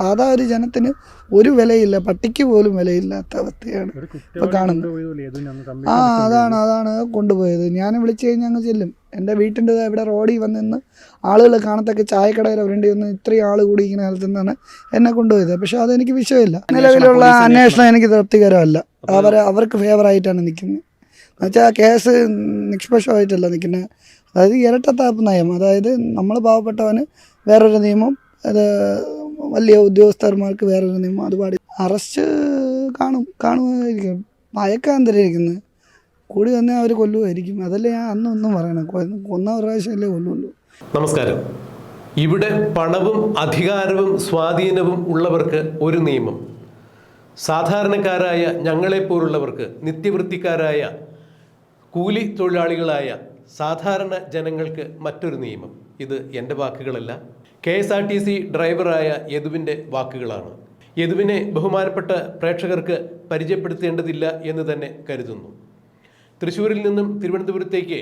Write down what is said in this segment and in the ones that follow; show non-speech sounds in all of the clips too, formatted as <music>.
സാധാ ഒരു ജനത്തിന് ഒരു വിലയില്ല പട്ടിക്ക് പോലും വിലയില്ലാത്ത അവസ്ഥയാണ് ഇപ്പൊ കാണുന്നത്. ആ അതാണ് അതാണ് കൊണ്ടുപോയത്. ഞാൻ വിളിച്ചു കഴിഞ്ഞാൽ അങ്ങ് ചെല്ലും. എന്റെ വീട്ടിന്റെ ഇവിടെ റോഡിൽ വന്നിന്ന് ആളുകൾ കാണത്തൊക്കെ ചായക്കടയിൽ അവരുണ്ട് ഒന്ന് ഇത്രയും ആൾ കൂടി ഇങ്ങനെ നിന്നാണ് എന്നെ കൊണ്ടുപോയത്. പക്ഷെ അതെനിക്ക് വിഷയമില്ല. നിലവിലുള്ള അന്വേഷണം എനിക്ക് തൃപ്തികരമല്ല. അവർ അവർക്ക് ഫേവറായിട്ടാണ് നിൽക്കുന്നത്. എന്നുവെച്ചാൽ കേസ് നിഷ്പക്ഷമായിട്ടല്ല നിൽക്കുന്നത്. അതായത് ഇരട്ടത്താപ്പ് നയം. അതായത് നമ്മൾ പാവപ്പെട്ടവന് വേറൊരു നിയമം അത് വലിയ ഉദ്യോഗസ്ഥന്മാർക്ക് വേറൊരു നിയമം അത് പാടി അറസ്റ്റ് കാണും കാണുമായിരിക്കും. ഭയക്കാന്തരായിരിക്കുന്നത് കൂടി വന്നാൽ അവർ കൊല്ലുമായിരിക്കും. അതല്ലേ ഞാൻ അന്നൊന്നും പറയണം. കൊന്ന പ്രാവശ്യമല്ലേ കൊല്ലുള്ളൂ. നമസ്കാരം. ഇവിടെ പണവും അധികാരവും സ്വാധീനവും ഉള്ളവർക്ക് ഒരു നിയമം. സാധാരണക്കാരായ ഞങ്ങളെപ്പോലുള്ളവർക്ക് നിത്യവൃത്തിക്കാരായ കൂലി തൊഴിലാളികളായ സാധാരണ ജനങ്ങൾക്ക് മറ്റൊരു നിയമം. ഇത് എന്റെ വാക്കുകളല്ല. K S R T C ഡ്രൈവറായ യദുവിന്റെ വാക്കുകളാണ്. യദുവിനെ ബഹുമാനപ്പെട്ട പ്രേക്ഷകർക്ക് പരിചയപ്പെടുത്തേണ്ടതില്ല എന്ന് തന്നെ കരുതുന്നു. തൃശ്ശൂരിൽ നിന്നും തിരുവനന്തപുരത്തേക്ക്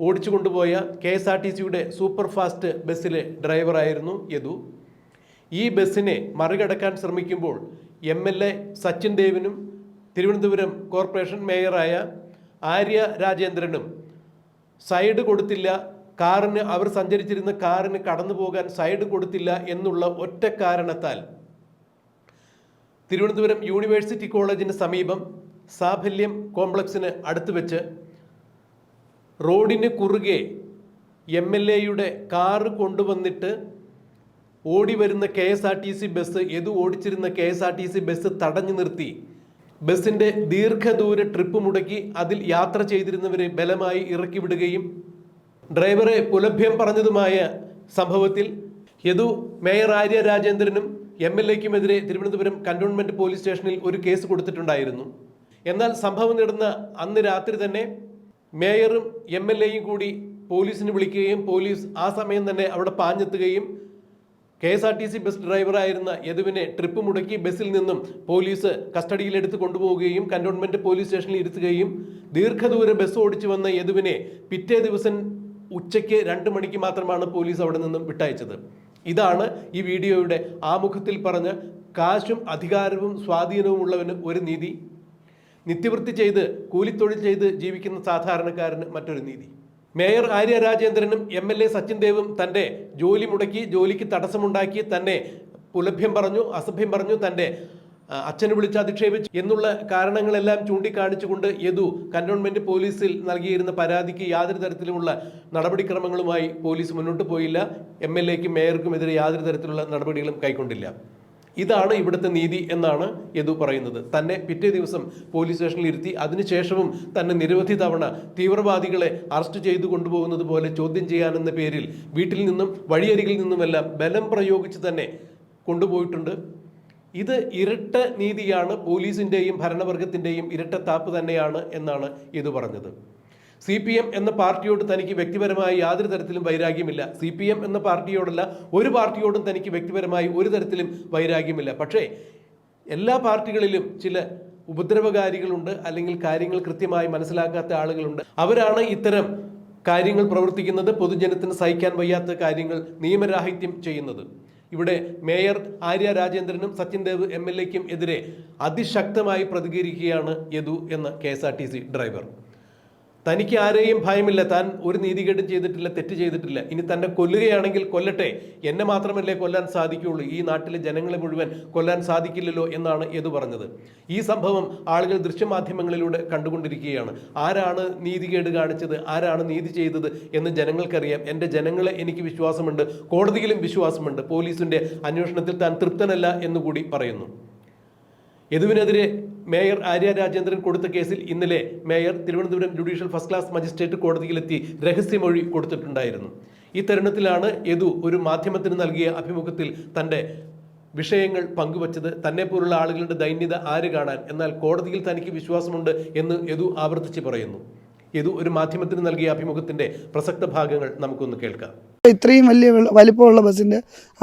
ഓടിച്ചു കൊണ്ടുപോയ കെ എസ് ആർ ടി സിയുടെ സൂപ്പർ ഫാസ്റ്റ് ബസ്സിലെ ഡ്രൈവറായിരുന്നു യദു. ഈ ബസ്സിനെ മറികടക്കാൻ ശ്രമിക്കുമ്പോൾ എം എൽ എ സച്ചിൻ ദേവിനും തിരുവനന്തപുരം കോർപ്പറേഷൻ മേയറായ ആര്യ രാജേന്ദ്രനും സൈഡ് കൊടുത്തില്ല കാറിന് അവർ സഞ്ചരിച്ചിരുന്ന കാറിന് കടന്നു പോകാൻ സൈഡ് കൊടുത്തില്ല എന്നുള്ള ഒറ്റ കാരണത്താൽ തിരുവനന്തപുരം യൂണിവേഴ്സിറ്റി കോളേജിന് സമീപം സാഫല്യം കോംപ്ലക്സിന് അടുത്ത് വെച്ച് റോഡിന് കുറുകെ എം എൽ എയുടെ കാറ് കൊണ്ടുവന്നിട്ട് ഓടി വരുന്ന K S R T C bus എതു ഓടിച്ചിരുന്ന K S R T C bus തടഞ്ഞു നിർത്തി. ബസ്സിന്റെ ദീർഘദൂര ട്രിപ്പ് മുടക്കി അതിൽ യാത്ര ചെയ്തിരുന്നവരെ ബലമായി ഇറക്കി വിടുകയും ഡ്രൈവറെ പുലഭ്യം പറഞ്ഞതുമായ സംഭവത്തിൽ യദു മേയർ ആര്യ രാജേന്ദ്രനും എം എൽ എക്കുമെതിരെ തിരുവനന്തപുരം കന്റോൺമെന്റ് പോലീസ് സ്റ്റേഷനിൽ ഒരു കേസ് കൊടുത്തിട്ടുണ്ടായിരുന്നു. എന്നാൽ സംഭവം നടന്ന അന്ന് രാത്രി തന്നെ മേയറും എം എൽ എയും കൂടി പോലീസിന് വിളിക്കുകയും പോലീസ് ആ സമയം തന്നെ അവിടെ പാഞ്ഞെത്തുകയും K S R T C bus ഡ്രൈവറായിരുന്ന യദുവിനെ ട്രിപ്പ് മുടക്കി ബസ്സിൽ നിന്നും പോലീസ് കസ്റ്റഡിയിലെടുത്ത് കൊണ്ടുപോവുകയും കന്റോൺമെന്റ് പോലീസ് സ്റ്റേഷനിൽ ഇരുത്തുകയും ദീർഘദൂര ബസ് ഓടിച്ചു വന്ന യദുവിനെ പിറ്റേ ദിവസം ഉച്ചയ്ക്ക് രണ്ട് മണിക്ക് മാത്രമാണ് പോലീസ് അവിടെ നിന്നും വിട്ടയച്ചത്. ഇതാണ് ഈ വീഡിയോയുടെ ആമുഖത്തിൽ പറഞ്ഞ് കാശും അധികാരവും സ്വാധീനവും ഉള്ളവന് ഒരു നീതി നിത്യവൃത്തി ചെയ്ത് കൂലിത്തൊഴിൽ ചെയ്ത് ജീവിക്കുന്ന സാധാരണക്കാരന് മറ്റൊരു നീതി. മേയർ ആര്യ രാജേന്ദ്രനും എം എൽ എ സച്ചിൻ ദേവും തന്റെ ജോലി മുടക്കി ജോലിക്ക് തടസ്സമുണ്ടാക്കി തന്നെ പുലഭ്യം പറഞ്ഞു അസഭ്യം പറഞ്ഞു തന്റെ അച്ഛനെ വിളിച്ച് അധിക്ഷേപിച്ചു എന്നുള്ള കാരണങ്ങളെല്ലാം ചൂണ്ടിക്കാണിച്ചുകൊണ്ട് യദു കന്റോൺമെന്റ് പോലീസിൽ നൽകിയിരുന്ന പരാതിക്ക് യാതൊരു തരത്തിലുമുള്ള നടപടിക്രമങ്ങളുമായി പോലീസ് മുന്നോട്ട് പോയില്ല. എം എൽ എക്കും മേയർക്കും എതിരെ യാതൊരു തരത്തിലുള്ള നടപടികളും കൈക്കൊണ്ടില്ല. ഇതാണ് ഇവിടുത്തെ നീതി എന്നാണ് യദു പറയുന്നത്. തന്നെ പിറ്റേ ദിവസം പോലീസ് സ്റ്റേഷനിൽ ഇരുത്തി അതിനുശേഷവും തന്നെ നിരവധി തവണ തീവ്രവാദികളെ അറസ്റ്റ് ചെയ്തു കൊണ്ടുപോകുന്നത് പോലെ ചോദ്യം ചെയ്യാനെന്ന പേരിൽ വീട്ടിൽ നിന്നും വഴിയരികിൽ നിന്നുമെല്ലാം ബലം പ്രയോഗിച്ച് തന്നെ കൊണ്ടുപോയിട്ടുണ്ട്. ഇത് ഇരട്ട നീതിയാണ് പോലീസിന്റെയും ഭരണവർഗത്തിന്റെയും ഇരട്ടത്താപ്പ് തന്നെയാണ് എന്നാണ് ഇത് പറഞ്ഞത്. സി പി എം എന്ന പാർട്ടിയോട് തനിക്ക് വ്യക്തിപരമായി യാതൊരു തരത്തിലും വൈരാഗ്യമില്ല. സി പി എം എന്ന പാർട്ടിയോടല്ല ഒരു പാർട്ടിയോടും തനിക്ക് വ്യക്തിപരമായി ഒരു തരത്തിലും വൈരാഗ്യമില്ല. പക്ഷേ എല്ലാ പാർട്ടികളിലും ചില ഉപദ്രവകാരികളുണ്ട് അല്ലെങ്കിൽ കാര്യങ്ങൾ കൃത്യമായി മനസ്സിലാക്കാത്ത ആളുകളുണ്ട്. അവരാണ് ഇത്തരം കാര്യങ്ങൾ പ്രവർത്തിക്കുന്നത് പൊതുജനത്തിന് സഹിക്കാൻ വയ്യാത്ത കാര്യങ്ങൾ നിയമരാഹിത്യം ചെയ്യുന്നത്. ഇവിടെ മേയർ ആര്യ രാജേന്ദ്രനും സച്ചിൻ ദേവ് എം എൽ എക്കും എതിരെ അതിശക്തമായി പ്രതികരിക്കുകയാണ് യദു എന്ന കെ ഡ്രൈവർ. തനിക്ക് ആരെയും ഭയമില്ല. താൻ ഒരു നീതികേടും ചെയ്തിട്ടില്ല തെറ്റ് ചെയ്തിട്ടില്ല. ഇനി തന്നെ കൊല്ലുകയാണെങ്കിൽ കൊല്ലട്ടെ. എന്നെ മാത്രമല്ലേ കൊല്ലാൻ സാധിക്കുകയുള്ളൂ ഈ നാട്ടിലെ ജനങ്ങളെ മുഴുവൻ കൊല്ലാൻ സാധിക്കില്ലല്ലോ എന്നാണ് ഏതു പറഞ്ഞത്. ഈ സംഭവം ആളുകൾ ദൃശ്യമാധ്യമങ്ങളിലൂടെ കണ്ടുകൊണ്ടിരിക്കുകയാണ്. ആരാണ് നീതികേട് കാണിച്ചത്? ആരാണ് നീതി ചെയ്തത് എന്ന് ജനങ്ങൾക്കറിയാം. എന്റെ ജനങ്ങളെ എനിക്ക് വിശ്വാസമുണ്ട്. കോടതിയിലും വിശ്വാസമുണ്ട്. പോലീസിന്റെ അന്വേഷണത്തിൽ താൻ തൃപ്തനല്ല എന്നുകൂടി പറയുന്നു. യദുവിനെതിരെ മേയർ ആര്യ രാജേന്ദ്രൻ കൊടുത്ത കേസിൽ ഇന്നലെ mayor Thiruvananthapuram judicial first class magistrate കോടതിയിലെത്തി രഹസ്യമൊഴി കൊടുത്തിട്ടുണ്ടായിരുന്നു. ഈ തരുണത്തിലാണ് യദു ഒരു മാധ്യമത്തിന് നൽകിയ അഭിമുഖത്തിൽ തന്റെ വിഷയങ്ങൾ പങ്കുവച്ചത്. തന്നെ പോലുള്ള ആളുകളുടെ ദൈന്യത ആര് കാണാൻ? എന്നാൽ കോടതിയിൽ തനിക്ക് വിശ്വാസമുണ്ട് എന്ന് യദു ആവർത്തിച്ച് പറയുന്നു. യദു ഒരു മാധ്യമത്തിന് നൽകിയ അഭിമുഖത്തിന്റെ പ്രസക്ത ഭാഗങ്ങൾ നമുക്കൊന്ന് കേൾക്കാം. ഇത്രയും വലിയ വലിപ്പമുള്ള ബസ്സിന്റെ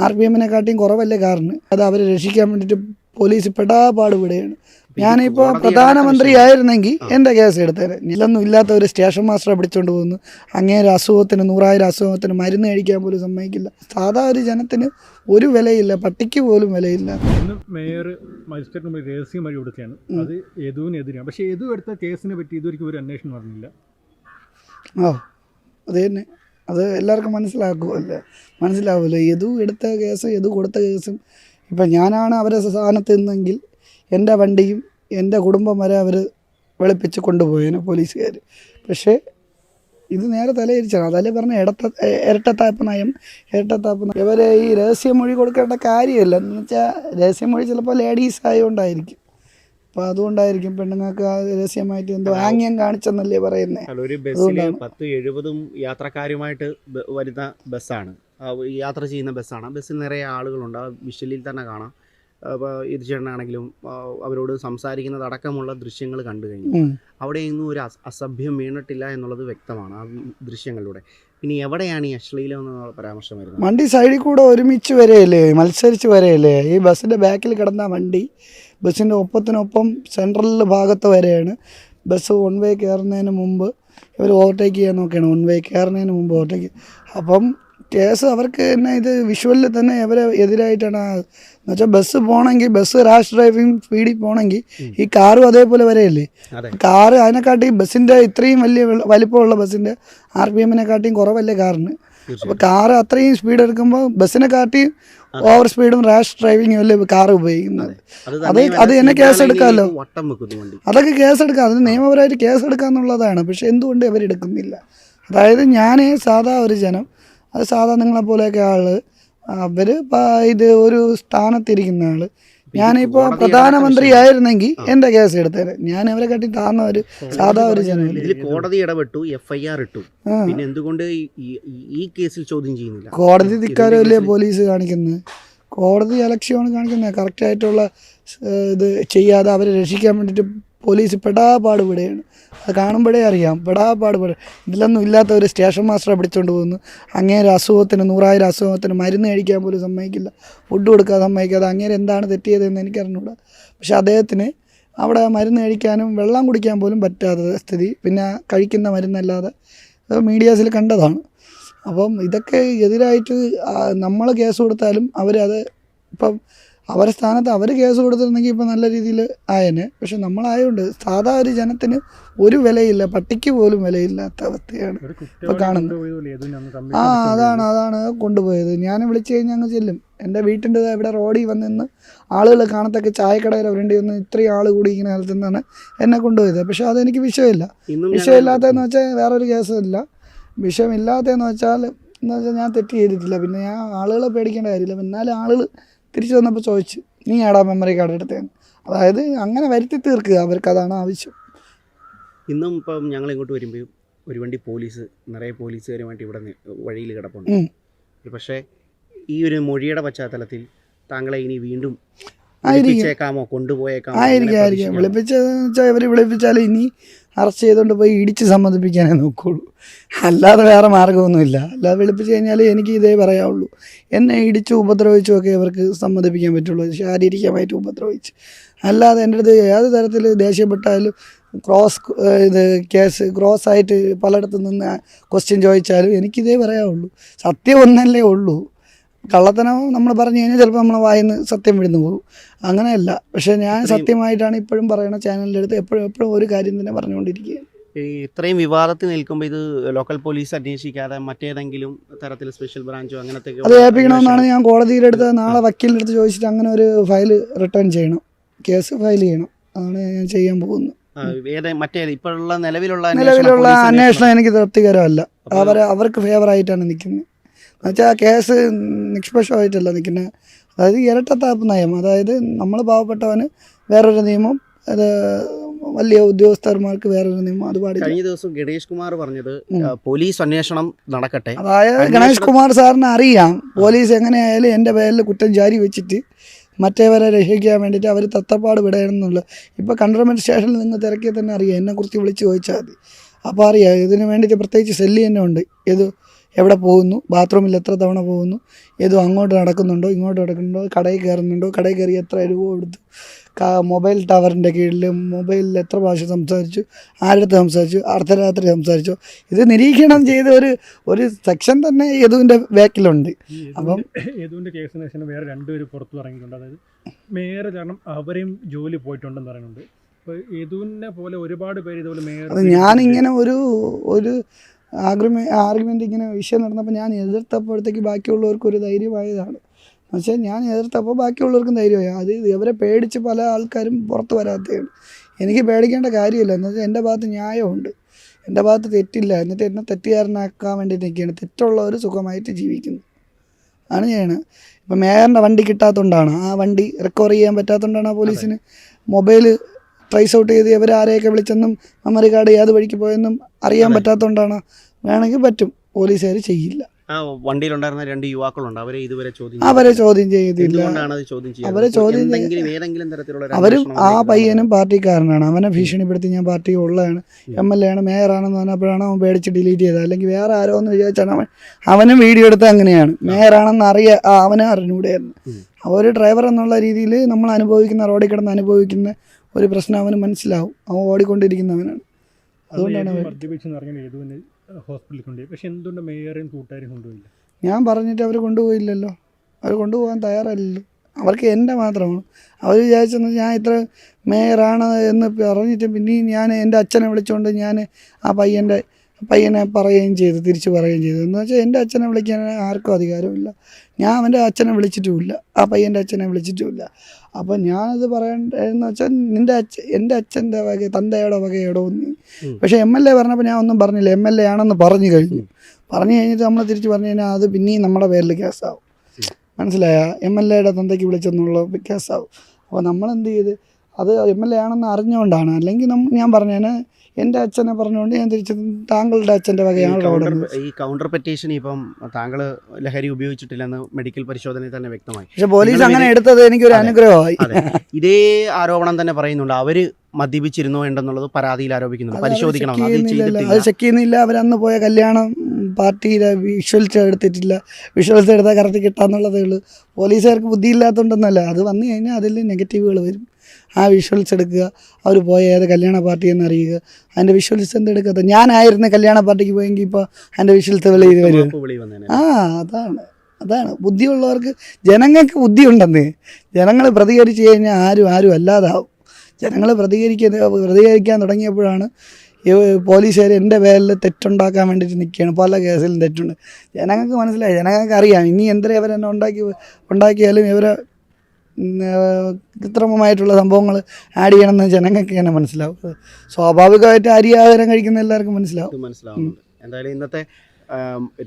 ആർ പി എമ്മിനെക്കാട്ടിയും കുറവല്ലേ കാറിന്? അത് അവരെ രക്ഷിക്കാൻ വേണ്ടിയിട്ട് പോലീസ് പെടാ വിടുകയാണ് ഞാനിപ്പോൾ കോടതിയുടെ പ്രധാനമന്ത്രി ആയിരുന്നെങ്കിൽ എന്റെ കേസ് എടുത്തേനെ. ഇല്ലൊന്നും ഇല്ലാത്ത ഒരു സ്റ്റേഷൻ മാസ്റ്ററെ പിടിച്ചോണ്ട് പോകുന്നു. അങ്ങേരെ അസുഖത്തിന് നൂറായിരം അസുഖത്തിന് മരുന്ന് കഴിക്കാൻ പോലും സമ്മതിക്കില്ല. സാധാ ഒരു ജനത്തിന് ഒരു വിലയില്ല പട്ടിക്ക് പോലും വിലയില്ല. ഇന്ന് മേയർ മജിസ്ട്രേറ്റ് മുമ്പിൽ രഹസ്യം വഴി കൊടുത്തതാണ്. അത് യദുവിനെതിരെയാണ് പക്ഷേ യദു എടുത്ത കേസിനെ പറ്റി ഇതുവരെയ്ക്കും ഒരു അന്വേഷണം നടന്നില്ല ആ അത് തന്നെ. അത് എല്ലാവർക്കും മനസ്സിലാക്കുമല്ലേ മനസ്സിലാവുമല്ലോ യദു എടുത്ത കേസും യദു കൊടുത്ത കേസും ഇപ്പം ഞാനാണ് അവരെ സ്ഥാനത്ത് നിന്നെങ്കിൽ എന്റെ വണ്ടിയും എന്റെ കുടുംബം വരെ അവർ വെളുപ്പിച്ച് കൊണ്ടുപോയേനെ പോലീസുകാർ. പക്ഷേ ഇത് നേരെ തലയിരിച്ചാണ് അതല്ലേ പറഞ്ഞ ഇടത്ത ഇരട്ടത്താപ്പ് നയം ഇരട്ടത്താപ്പ് നയം. ഇവരെ ഈ രഹസ്യമൊഴി കൊടുക്കേണ്ട കാര്യമില്ല. എന്ന് വെച്ചാൽ രഹസ്യമൊഴി ചിലപ്പോൾ ലേഡീസ് ആയതുകൊണ്ടായിരിക്കും. അപ്പോൾ അതുകൊണ്ടായിരിക്കും പെണ്ണുങ്ങൾക്ക് ആ രഹസ്യമായിട്ട് എന്തോ ആംഗ്യം കാണിച്ചെന്നല്ലേ പറയുന്നത് ഒരു ബസ്സിൽ. പത്ത് എഴുപതും യാത്രക്കാരുമായിട്ട് വരുന്ന ബസ്സാണ്. യാത്ര ചെയ്യുന്ന ബസ്സാണ്. ബസ്സിൽ നിറയെ ആളുകളുണ്ട്. ആ വിഷ്വലിൽ തന്നെ കാണാം. ഇത് ചേട്ടനാണെങ്കിലും അവരോട് സംസാരിക്കുന്നത് അടക്കമുള്ള ദൃശ്യങ്ങൾ കണ്ടു കഴിഞ്ഞു. അവിടെ ഇന്നും ഒരു അസഭ്യം വീണിട്ടില്ല എന്നുള്ളത് വ്യക്തമാണ് ആ ദൃശ്യങ്ങളിലൂടെ. പിന്നെ എവിടെയാണ് ഈ അശ്ലീലം എന്നുള്ള പരാമർശം വരുന്നത്? വണ്ടി സൈഡിൽ കൂടെ ഒരുമിച്ച് വരെയല്ലേ? മത്സരിച്ച് വരെയല്ലേ? ഈ ബസ്സിന്റെ ബാക്കിൽ കിടന്ന വണ്ടി ബസ്സിന്റെ ഒപ്പത്തിനൊപ്പം സെൻട്രൽ ഭാഗത്ത് വരെയാണ്. ബസ് വൺ വേ കയറുന്നതിന് മുമ്പ് ഇവർ ഓവർടേക്ക് ചെയ്യാൻ നോക്കുകയാണ്. വൺ വേ കയറുന്നതിന് മുമ്പ് ഓവർടേക്ക് അപ്പം കേസ് അവർക്ക് തന്നെ ഇത് വിഷ്വലിൽ തന്നെ അവരെ എതിരായിട്ടാണ്. എന്ന് വെച്ചാൽ ബസ് പോകണമെങ്കിൽ ബസ് റാഷ് ഡ്രൈവിംഗ് സ്പീഡിൽ പോകണമെങ്കിൽ ഈ കാറും അതേപോലെ വരെയല്ലേ? അതെ. കാറ് അതിനെക്കാട്ടി ബസ്സിന്റെ ഇത്രയും വലിയ വലിപ്പമുള്ള ബസ്സിന്റെ ആർ പി എമ്മിനെക്കാട്ടിയും കുറവല്ലേ കാറിന് അപ്പോൾ കാറ് അത്രയും സ്പീഡ് എടുക്കുമ്പോൾ ബസ്സിനെ കാട്ടിയും ഓവർ സ്പീഡും റാഷ് ഡ്രൈവിങ്ങും അല്ലേ കാറ് ഉപയോഗിക്കുന്നത്? അത്. അത് അത് എന്നെ കേസ് എടുക്കാമല്ലോ. അതൊക്കെ കേസ് എടുക്കാം. അതിന് നിയമപരമായിട്ട് കേസ് എടുക്കാന്നുള്ളതാണ് പക്ഷെ എന്തുകൊണ്ട് അവരെടുക്കുന്നില്ല അതായത് ഞാൻ സാധാ ഒരു ജനം അത് സാധാ നിങ്ങളെ പോലെയൊക്കെ ആൾ. അവർ ഇത് ഒരു സ്ഥാനത്തിരിക്കുന്ന ആൾ. ഞാനിപ്പോ പ്രധാനമന്ത്രി ആയിരുന്നെങ്കിൽ എന്റെ കേസ് എടുത്തേരെ ഞാൻ അവരെ കാട്ടി താന്ന ഒരു സാധാ ഒരു ഇതിൽ കോടതി ഇടപെട്ടു എഫ് ഐ ആർ ഇട്ടു പിന്നെ എന്തുകൊണ്ട് ഈ- കേസിൽ ചോദ്യം ചെയ്യുന്നില്ല? കോടതി ധിക്കാരമല്ലേ പോലീസ് കാണിക്കുന്നത് കോടതി അലക്ഷ്യമാണ് കാണിക്കുന്നത് കറക്റ്റായിട്ടുള്ള ഇത് ചെയ്യാതെ അവരെ രക്ഷിക്കാൻ വേണ്ടിയിട്ട് പോലീസ് പെടാപാട് പെടുകയാണ് അത് കാണുമ്പോഴേ അറിയാം. പെടാ പെടുക ഇതിലൊന്നും ഇല്ലാത്ത ഒരു സ്റ്റേഷൻ മാസ്റ്ററെ പിടിച്ചുകൊണ്ട് പോകുന്നു. അങ്ങേരെ അസുഖത്തിന് നൂറായിരം അസുഖത്തിന് മരുന്ന് കഴിക്കാൻ പോലും സമ്മതിക്കില്ല. ഫുഡ് കൊടുക്കാൻ സമ്മതിക്കാതെ അങ്ങേരെ എന്താണ് തെറ്റിയതെന്ന് എനിക്കറിഞ്ഞൂടാ. പക്ഷെ അദ്ദേഹത്തിന് അവിടെ മരുന്ന് കഴിക്കാനും വെള്ളം കുടിക്കാൻ പോലും പറ്റാത്ത സ്ഥിതി. പിന്നെ കഴിക്കുന്ന മരുന്നല്ലാതെ മീഡിയാസിൽ കണ്ടതാണ്. അപ്പം ഇതൊക്കെ എതിരായിട്ട് നമ്മൾ കേസ് കൊടുത്താലും അവരത് ഇപ്പം അവരെ സ്ഥാനത്ത് അവർ കേസ് കൊടുത്തിരുന്നെങ്കിൽ ഇപ്പം നല്ല രീതിയിൽ ആയന്. പക്ഷെ നമ്മളായതുകൊണ്ട് സാധാ ഒരു ജനത്തിന് ഒരു വിലയില്ല പട്ടിക്ക് പോലും വിലയില്ലാത്ത അവസ്ഥയാണ് ഇപ്പോൾ കാണുന്നത്. ആ അതാണ് അതാണ് കൊണ്ടുപോയത്. ഞാൻ വിളിച്ചു കഴിഞ്ഞാൽ അങ്ങ് ചെല്ലും. എന്റെ വീട്ടിന്റെ ഇവിടെ റോഡിൽ വന്ന് നിന്ന് ആളുകൾ കാണത്തൊക്കെ ചായക്കടയിൽ അവരുണ്ട് ഒന്ന് ഇത്രയും ആൾ കൂടിയിരിക്കുന്ന സ്ഥലത്ത് നിന്നാണ് എന്നെ കൊണ്ടുപോയത്. പക്ഷെ അതെനിക്ക് വിഷയമില്ല. വിഷയമില്ലാത്തതെന്ന് വെച്ചാൽ വേറൊരു കേസുമില്ല. വിഷയമില്ലാത്തതെന്ന് വെച്ചാൽ എന്ന് വെച്ചാൽ ഞാൻ തെറ്റ് ചെയ്തിട്ടില്ല. പിന്നെ ഞാൻ ആളുകളെ പേടിക്കേണ്ട കാര്യമില്ല. എന്നാലും ആളുകൾ തിരിച്ചു വന്നപ്പോൾ ചോദിച്ചു നീ ആടാ മെമ്മറി കാർഡ് എടുത്തേന്ന് അതായത് അങ്ങനെ വരുത്തി തീർക്കുക അവർക്ക് അതാണ് ആവശ്യം. ഇന്നും ഇപ്പം ഞങ്ങൾ ഇങ്ങോട്ട് വരുമ്പോൾ ഒരു വണ്ടി പോലീസ് നിറയെ പോലീസുകാരുമായിട്ട് ഇവിടെ വഴിയിൽ കിടപ്പുണ്ട്. പക്ഷേ ഈ ഒരു മൊഴിയുടെ പശ്ചാത്തലത്തിൽ താങ്കളെ ഇനി വീണ്ടും ആയിരിക്കും. കൊണ്ടുപോയേക്കാം ആയിരിക്കും ആയിരിക്കും. വെച്ചാൽ ഇവർ വിളിപ്പിച്ചാൽ ഇനി അറസ്റ്റ് ചെയ്തുകൊണ്ട് പോയി ഇടിച്ച് സമ്മതിപ്പിക്കാനേ നോക്കുകയുള്ളൂ അല്ലാതെ വേറെ മാർഗമൊന്നുമില്ല അല്ലാതെ വിളിപ്പിച്ച് കഴിഞ്ഞാൽ എനിക്ക് ഇതേ പറയാവുള്ളൂ. എന്നെ ഇടിച്ചു ഉപദ്രവിച്ചും ഒക്കെ ഇവർക്ക് സമ്മതിപ്പിക്കാൻ പറ്റുള്ളൂ. ശാരീരികമായിട്ട് ഉപദ്രവിച്ച്. അല്ലാതെ എന്റെ അടുത്ത് ഏത് തരത്തിൽ ദേഷ്യപ്പെട്ടാലും ക്രോസ് ഇത് കേസ് ക്രോസ് ആയിട്ട് പലയിടത്തു നിന്ന് ക്വസ്റ്റ്യൻ ചോദിച്ചാലും എനിക്കിതേ പറയാവുള്ളൂ. സത്യം ഒന്നല്ലേ ഉള്ളൂ. കള്ളത്തനം നമ്മൾ പറഞ്ഞു കഴിഞ്ഞാൽ ചിലപ്പോൾ നമ്മൾ വായിന്ന് സത്യം വിടുന്നു പോകും. അങ്ങനെയല്ല. പക്ഷേ ഞാൻ സത്യമായിട്ടാണ് ഇപ്പോഴും പറയുന്ന ചാനലിന്റെ അടുത്ത് എപ്പോഴും എപ്പോഴും ഒരു കാര്യം തന്നെ പറഞ്ഞുകൊണ്ടിരിക്കുക ഇത്രയും വിവാദത്തിൽ നിൽക്കുമ്പോൾ ഇത് ലോക്കൽ പോലീസ് അന്വേഷിക്കാതെ മറ്റേതെങ്കിലും തരത്തിൽ സ്പെഷ്യൽ ബ്രാഞ്ചോ അങ്ങനത്തെ അത് ഏൽപ്പിക്കണമെന്നാണ് ഞാൻ കോടതിയുടെ അടുത്ത് നാളെ വക്കീലിന്റെ അടുത്ത് ചോദിച്ചിട്ട് അങ്ങനെ ഒരു ഫയൽ റിട്ടേൺ ചെയ്യണം. കേസ് ഫയൽ ചെയ്യണം. അതാണ് ഞാൻ ചെയ്യാൻ പോകുന്നത്. ഏത് മറ്റേ ഇപ്പോഴുള്ള നിലവിലുള്ള നിലവിലുള്ള അന്വേഷണം എനിക്ക് തൃപ്തികരമല്ല. അവർ അവർക്ക് ഫേവറായിട്ടാണ് നിൽക്കുന്നത്. എന്നുവെച്ചാൽ കേസ് നിഷ്പക്ഷമായിട്ടല്ല നിൽക്കുന്നത്. അതായത് ഇരട്ടത്താപ്പ് നയം അതായത് നമ്മൾ പാവപ്പെട്ടവന് വേറൊരു നിയമം അത് വലിയ ഉദ്യോഗസ്ഥന്മാർക്ക് വേറൊരു നിയമം അത് പാടില്ല. കഴിഞ്ഞ ദിവസം ഗണേഷ് കുമാർ പറഞ്ഞത് പോലീസ് അന്വേഷണം നടക്കട്ടെ. അതായത് ഗണേഷ് കുമാർ സാറിന് അറിയാം പോലീസ് എങ്ങനെയായാലും എന്റെ പേരിൽ കുറ്റം ജാരി വെച്ചിട്ട് മറ്റേവരെ രക്ഷിക്കാൻ വേണ്ടിയിട്ട് അവർ തത്തപ്പാട് വിടണമെന്നുള്ള. ഇപ്പോൾ കണ്ടർമെന്റ് സ്റ്റേഷനിൽ നിങ്ങൾ തിരക്കിയാൽ തന്നെ അറിയാം എന്നെക്കുറിച്ച് വിളിച്ച് ചോദിച്ചാൽ മതി. അപ്പോൾ അറിയാം ഇതിന് വേണ്ടിയിട്ട് പ്രത്യേകിച്ച് സെല്ലി തന്നെ ഉണ്ട്. ഇത് എവിടെ പോകുന്നു? ബാത്റൂമിൽ എത്ര തവണ പോകുന്നു? ഏതോ അങ്ങോട്ട് നടക്കുന്നുണ്ടോ? ഇങ്ങോട്ട് നടക്കുന്നുണ്ടോ? കടയിൽ കയറുന്നുണ്ടോ? കടയിൽ കയറി എത്ര രൂപ കൊടുത്തു? മൊബൈൽ ടവറിന്റെ കീഴിൽ മൊബൈലിൽ എത്ര ഭാഷ സംസാരിച്ചു? ആരുടെ സംസാരിച്ചു? അർദ്ധരാത്രി സംസാരിച്ചു? ഇത് നിരീക്ഷണം ചെയ്ത ഒരു ഒരു സെക്ഷൻ തന്നെ യദുവിന്റെ ബാക്കിലുണ്ട്. അപ്പം- <laughs> യദുവിന്റെ കേസിന് ശേഷം വേറെ രണ്ടുപേര് പുറത്തു ഇറങ്ങിയിട്ടുണ്ട് അതായത് മേയർ കാരണം അവരെയും ജോലി പോയിട്ടുണ്ടെന്ന് പറയുന്നുണ്ട്. അപ്പോൾ യദുവിനെ പോലെ ഒരുപാട് പേര് ഇതുപോലെ മേയർ അത് ഞാനിങ്ങനെ ഒരു ഒരു ആർഗ്യുമെ ആർഗ്യുമെന്റ് ഇങ്ങനെ വിഷയം നടന്നപ്പോൾ ഞാൻ എതിർത്തപ്പോഴത്തേക്ക് ബാക്കിയുള്ളവർക്ക് ഒരു ധൈര്യമായതാണ്. പക്ഷേ ഞാൻ എതിർത്തപ്പോൾ ബാക്കിയുള്ളവർക്കും ധൈര്യമായി. അത് ഇവരെ പേടിച്ച് പല ആൾക്കാരും പുറത്ത് വരാത്തതാണ്. എനിക്ക് പേടിക്കേണ്ട കാര്യമില്ല. എന്ന് വെച്ചാൽ എന്റെ ഭാഗത്ത് ന്യായമുണ്ട്. എന്റെ ഭാഗത്ത് തെറ്റില്ല. എന്നിട്ട് എന്നെ തെറ്റുകാരനാക്കാൻ വേണ്ടി നിൽക്കുകയാണ്. തെറ്റുള്ളവർ സുഖമായിട്ട് ജീവിക്കുന്നു. ആണ് ചെയ്യണത് ഇപ്പം മേയറിന്റെ വണ്ടി കിട്ടാത്തതുകൊണ്ടാണ്. ആ വണ്ടി റിക്കവർ ചെയ്യാൻ പറ്റാത്തതുകൊണ്ടാണ് ആ പോലീസിന് മൊബൈൽ ട്രേസ് ഔട്ട് ചെയ്ത് ഇവർ ആരെയൊക്കെ വിളിച്ചെന്നും മെമ്മറി കാർഡ് ഏത് വഴിക്ക് പോയെന്നും അറിയാൻ പറ്റാത്തതുകൊണ്ടാണ് വേണമെങ്കിൽ പറ്റും. പോലീസുകാർ ചെയ്യില്ല. വണ്ടിയിലുണ്ടായിരുന്ന രണ്ട് യുവാക്കളുണ്ട്. അവരെ ഇതുവരെ ചോദ്യം അവരെ ചോദ്യം ചെയ്തില്ല അവരെ ചോദ്യം അവരും ആ പയ്യനും പാർട്ടിക്കാരനാണ്. അവനെ ഭീഷണിപ്പെടുത്തി ഞാൻ പാർട്ടി ഉള്ളതാണ്. എം എൽ എ ആണ് മേയറാണെന്ന് പറഞ്ഞപ്പോഴാണ് അവൻ പേടിച്ച് ഡിലീറ്റ് ചെയ്തത്. അല്ലെങ്കിൽ വേറെ ആരോ എന്ന് വിചാരിച്ചാണ് അവൻ അവനും വീഡിയോ എടുത്ത് അങ്ങനെയാണ്. മേയറാണെന്ന് അറിയ അവനെ അറിഞ്ഞൂടെയായിരുന്നു അവർ ഒരു ഡ്രൈവർ എന്നുള്ള രീതിയിൽ നമ്മൾ അനുഭവിക്കുന്ന റോഡിൽ കിടന്ന് അനുഭവിക്കുന്ന ഒരു പ്രശ്നം അവന് മനസ്സിലാവും. അവൻ ഓടിക്കൊണ്ടിരിക്കുന്നവനാണ്. അതുകൊണ്ടാണ് അവൻ- മദ്യപിച്ചെന്ന് പറഞ്ഞാൽ യദുവിനെ ഹോസ്പിറ്റലിൽ കൊണ്ടുപോയി. പക്ഷെ എന്തുകൊണ്ട് മേയറേയും കൂട്ടുകാരെയും കൊണ്ടുപോയില്ല? ഞാൻ പറഞ്ഞിട്ട് അവർ കൊണ്ടുപോയില്ലല്ലോ. അവർ കൊണ്ടുപോകാൻ തയ്യാറല്ലല്ലോ. അവർക്ക് എന്റെ മാത്രമാണ്. അവർ വിചാരിച്ചെന്ന് ഞാൻ ഇത്ര മേയറാണ് എന്ന് പറഞ്ഞിട്ട് പിന്നെയും ഞാൻ എന്റെ അച്ഛനെ വിളിച്ചുകൊണ്ട് ഞാൻ ആ പയ്യന്റെ പയ്യനെ പറയുകയും ചെയ്തു തിരിച്ച് പറയുകയും ചെയ്തു. എന്ന് വെച്ചാൽ എന്റെ അച്ഛനെ വിളിക്കാൻ ആർക്കും അധികാരമില്ല. ഞാൻ അവന്റെ അച്ഛനെ വിളിച്ചിട്ടുമില്ല. ആ പയ്യന്റെ അച്ഛനെ വിളിച്ചിട്ടുമില്ല. അപ്പോൾ ഞാനത് പറയേണ്ടതെന്ന് വെച്ചാൽ നിന്റെ അച്ഛൻ എന്റെ അച്ഛന്റെ വക തന്തയുടെ വകയോടോ ഒന്നി പക്ഷേ എം എൽ എ പറഞ്ഞപ്പോൾ ഞാൻ ഒന്നും പറഞ്ഞില്ല. എം എൽ എ ആണെന്ന് പറഞ്ഞു കഴിഞ്ഞു. പറഞ്ഞു കഴിഞ്ഞിട്ട് നമ്മൾ തിരിച്ച് പറഞ്ഞു കഴിഞ്ഞാൽ അത് പിന്നെയും നമ്മുടെ പേരിൽ കേസാവും. മനസ്സിലായ? എം എൽ എയുടെ തന്തയ്ക്ക് വിളിച്ചെന്നുള്ള കേസാവും. അപ്പോൾ നമ്മളെന്ത് ചെയ്ത്? അത് എം എൽ എ ആണെന്ന് അറിഞ്ഞുകൊണ്ടാണ്. അല്ലെങ്കിൽ ഞാൻ പറഞ്ഞേന് എന്റെ അച്ഛനെ പറഞ്ഞുകൊണ്ട് ഞാൻ തിരിച്ച് താങ്കളുടെ അച്ഛന്റെ വകയാണ് കൗണ്ടർ ഈ കൗണ്ടർ പെറ്റീഷൻ ഇപ്പം താങ്കൾ ലഹരി ഉപയോഗിച്ചിട്ടില്ലെന്ന് മെഡിക്കൽ പരിശോധനയിൽ തന്നെ വ്യക്തമായി. പക്ഷെ പോലീസ് അങ്ങനെ എടുത്തത് എനിക്കൊരു അനുഗ്രഹമായി. ഇതേ ആരോപണം തന്നെ പറയുന്നുണ്ട്. അവർ മദ്യപിച്ചിരുന്നോ ഉണ്ടെന്നുള്ളത് പരാതിയിൽ ആരോപിക്കുന്നുണ്ട്. പരിശോധിക്കണം. അത് ചെയ്തിട്ടില്ല. അത് ചെക്ക് ചെയ്യുന്നില്ല. അവരന്ന് പോയ കല്യാണം പാർട്ടിയിലെ വിഷ്വൽസ് എടുത്തിട്ടില്ല. വിഷ്വൽസ് എടുത്താൽ കറക്റ്റ് കിട്ടാന്നുള്ളതേ ഉള്ളൂ. പോലീസുകാർക്ക് ബുദ്ധിയില്ലാത്തതുകൊണ്ടൊന്നല്ല അത് വന്നു കഴിഞ്ഞാൽ അതിൽ നെഗറ്റീവുകൾ വരും. ആ വിഷ്വൽസ് എടുക്കുക. അവർ പോയ ഏത് കല്യാണ പാർട്ടി എന്ന് അറിയുക. അതിന്റെ വിഷ്വൽസ് എന്തെടുക്കാത്ത ഞാനായിരുന്ന കല്യാണ പാർട്ടിക്ക് പോയെങ്കിൽ ഇപ്പോൾ അതിന്റെ വിഷ്വൽസ് വിളി ഇത് വരും. ആ അതാണ്. അതാണ്. ബുദ്ധിയുള്ളവർക്ക് ജനങ്ങൾക്ക് ബുദ്ധിയുണ്ടെന്ന്. ജനങ്ങൾ പ്രതികരിച്ച് കഴിഞ്ഞാൽ ആരും ആരും അല്ലാതാവും. ജനങ്ങൾ പ്രതികരിക്കുന്ന പ്രതികരിക്കാൻ തുടങ്ങിയപ്പോഴാണ് പോലീസുകാർ എന്റെ പേരിൽ തെറ്റുണ്ടാക്കാൻ വേണ്ടിയിട്ട് നിൽക്കുകയാണ്. പല കേസിലും തെറ്റുണ്ട്. ജനങ്ങൾക്ക് മനസ്സിലായി. ജനങ്ങൾക്ക് അറിയാം. ഇനി എന്തര ഇവരെന്നെ ഉണ്ടാക്കി ഉണ്ടാക്കിയാലും ഇവരെ കൃത്രിമമായിട്ടുള്ള സംഭവങ്ങൾ ആഡ് ചെയ്യണമെന്ന് ജനങ്ങൾക്ക് തന്നെ മനസ്സിലാവും. സ്വാഭാവികമായിട്ട് അരി ആഹാരം കഴിക്കുന്ന എല്ലാവർക്കും മനസ്സിലാവും. മനസ്സിലാവും എന്തായാലും ഇന്നത്തെ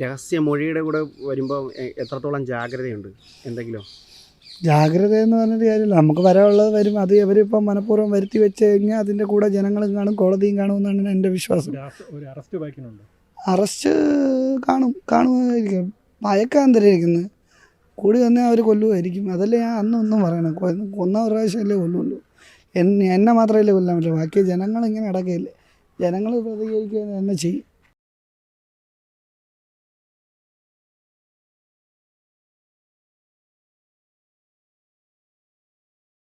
രഹസ്യ മൊഴിയുടെ കൂടെ വരുമ്പോൾ എത്രത്തോളം ജാഗ്രതയുണ്ട്? എന്തെങ്കിലും? ജാഗ്രത എന്ന് പറഞ്ഞൊരു കാര്യമില്ല. നമുക്ക് വരാനുള്ളത് വരും. അത് ഇവരിപ്പം മനഃപൂർവം വരുത്തി വെച്ച് കഴിഞ്ഞാൽ അതിന്റെ കൂടെ ജനങ്ങളും കാണും കോടതിയും കാണുമെന്നാണ് എന്റെ വിശ്വാസം. അറസ്റ്റ് കാണും. കാണുമായിരിക്കും ഭയക്കാൻ തരായിരിക്കുന്നത് കൂടി വന്നാൽ അവർ കൊല്ലുമായിരിക്കും. അതല്ലേ ഞാൻ അന്നും ഒന്നും പറയണം കൊന്ന പ്രാവശ്യമല്ലേ കൊല്ലുള്ളൂ. എന്നെ എന്നെ മാത്രമല്ലേ കൊല്ലാൻ പറ്റില്ല ബാക്കി ജനങ്ങൾ ഇങ്ങനെ അടക്കയില്ലേ ജനങ്ങൾ പ്രതികരിക്കുക തന്നെ ചെയ്യും.